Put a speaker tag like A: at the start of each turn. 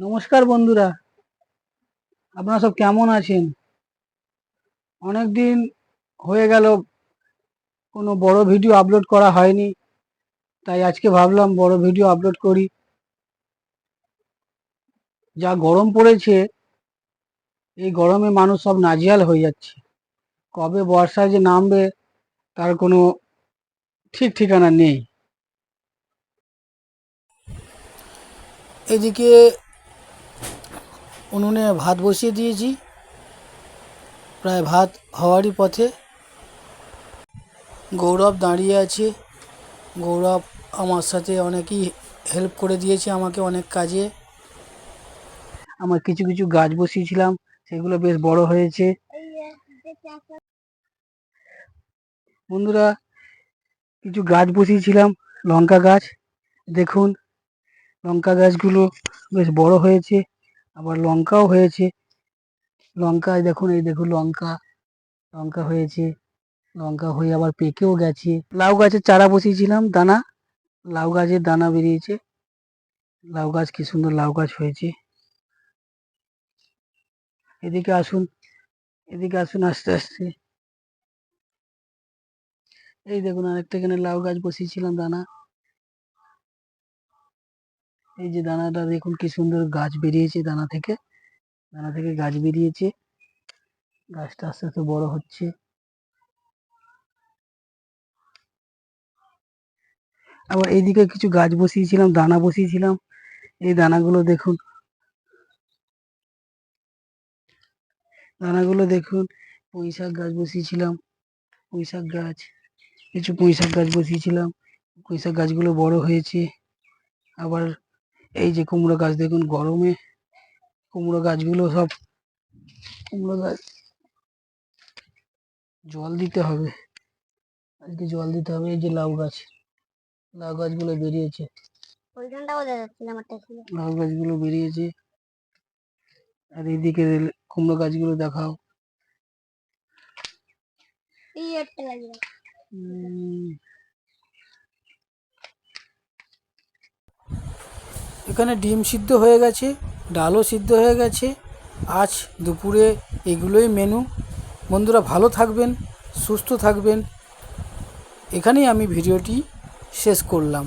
A: নমস্কার বন্ধুরা। আপনারা সব কেমন আছেন? অনেক দিন হয়ে গেল, কোনো বড় ভিডিও আপলোড করা হয়নি, তাই আজকে ভাবলাম বড় ভিডিও আপলোড করি। যা গরম পড়েছে, এই গরমে মানুষ সব নাজিয়াল হয়ে যাচ্ছে। কবে বর্ষা যে নামবে, তার কোনো ঠিক ঠিকানা নেই। এদিকে উনুনে ভাত বসিয়ে দিয়েছি প্রায় ভাত হওয়ারই পথে গৌরব দাঁড়িয়ে আছে গৌরব আমার সাথে অনেকই হেল্প করে দিয়েছে আমাকে অনেক কাজে আমার কিছু কিছু গাছ বসিয়েছিলাম সেগুলো বেশ বড় হয়েছে। বন্ধুরা, কিছু গাছ বসিয়েছিলাম, লঙ্কা গাছ। দেখুন, লঙ্কা গাছগুলো বেশ বড় হয়েছে। আবার লঙ্কাও হয়েছে। লঙ্কায় দেখুন, এই দেখুন লঙ্কা। লঙ্কা হয়েছে। লঙ্কা হয়ে আবার পেকেও গেছে। লাউ গাছের চারা বসিয়েছিলাম, দানা। লাউ গাছের দানা বেরিয়েছে। লাউ গাছ কি সুন্দর লাউ গাছ হয়েছে। এদিকে আসুন এদিকে আসুন আস্তে আস্তে। এই দেখুন, আরেকটা এখানে লাউ গাছ বসিয়েছিলাম, দানা। এই যে দানাটা দেখুন কি সুন্দর গাছ বেরিয়েছে দানা থেকে। দানা থেকে গাছ বেরিয়েছে। গাছটা আস্তে আস্তে বড় হচ্ছে। আবার এইদিকে কিছু গাছ বসিয়েছিলাম, দানা বসিয়েছিলাম। এই দানাগুলো দেখুন। দানাগুলো দেখুন, পুঁই শাক গাছ বসিয়েছিলাম, পুঁই শাক গাছ, কিছু পুঁই শাক গাছ বসিয়েছিলাম। পুঁই শাক গাছগুলো বড় হয়েছে। আবার এই যে কুমড়ো গাছ দেখুন গরমে কুমড়ো গাছগুলো সব কুমড়ো গাছ। জল দিতে হবে। আজকে জল দিতে হবে এই যে লাউ গাছ। লাউ গাছগুলো বেরিয়েছে। লাউ গাছগুলো বেরিয়েছে। আর এইদিকে কুমড়ো গাছগুলো দেখাও।
B: এই একটা লাগিয়ে
A: এখানে ডিম সিদ্ধ হয়ে গেছে, ডালও সিদ্ধ হয়ে গেছে। আজ দুপুরে এগুলোই মেনু বন্ধুরা ভালো থাকবেন, সুস্থ থাকবেন। এখানেই আমি ভিডিওটি শেষ করলাম।